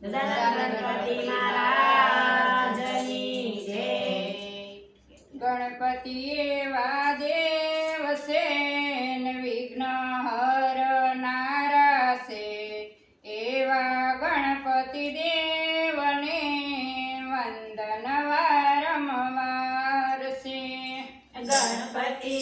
ગણપતિ મહારાજની જય. ગણપતિ એવા વિઘ્ન હર નારા એવા ગણપતિ દેવને વંદન વારંવાર છે. ગણપતિ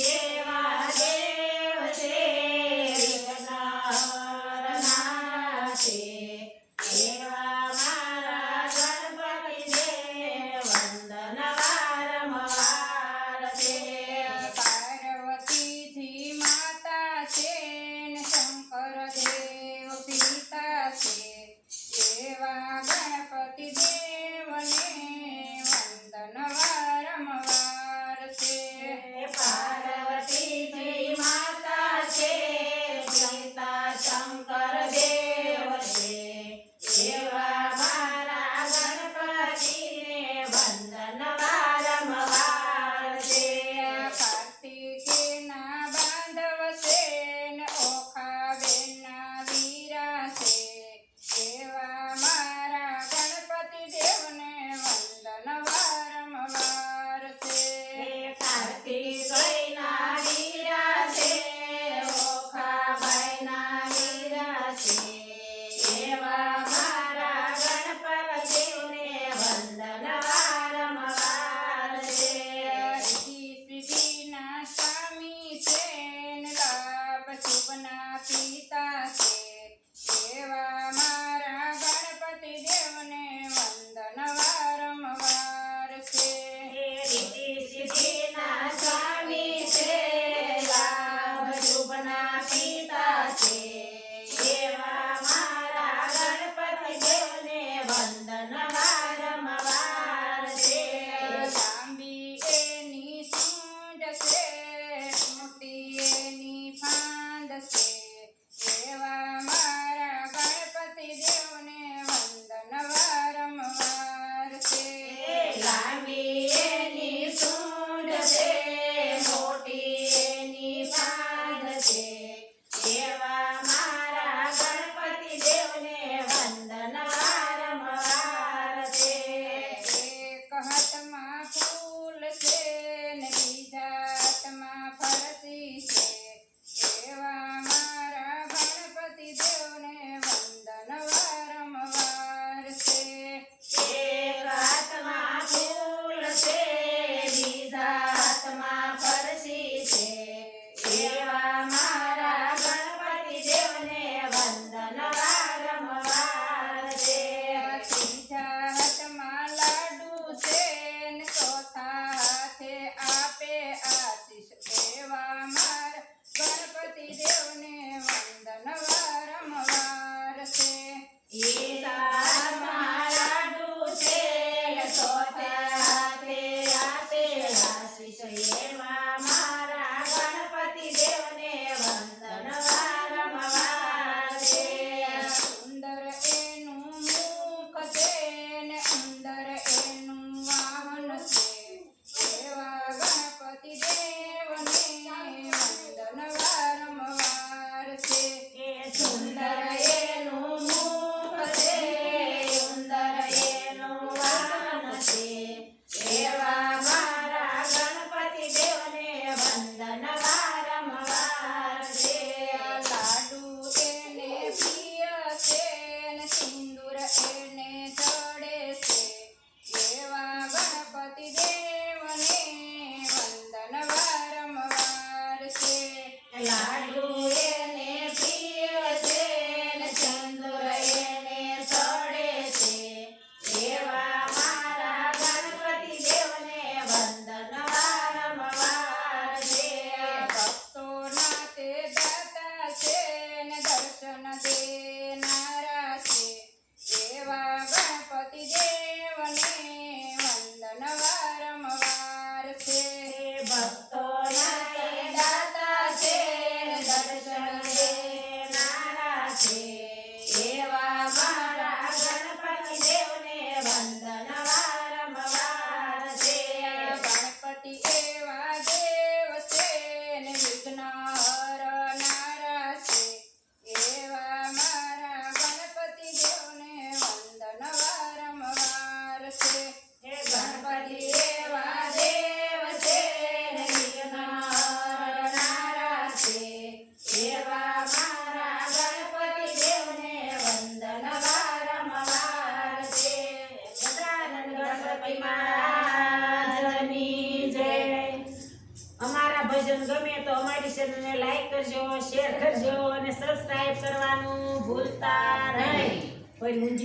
ભજન ગમે તો અમારી ચેનલને લાઈક કરજો શેર કરજો અને સબસ્ક્રાઇબ કરવાનું ભૂલતા નહીં. કોઈ મૂંઝી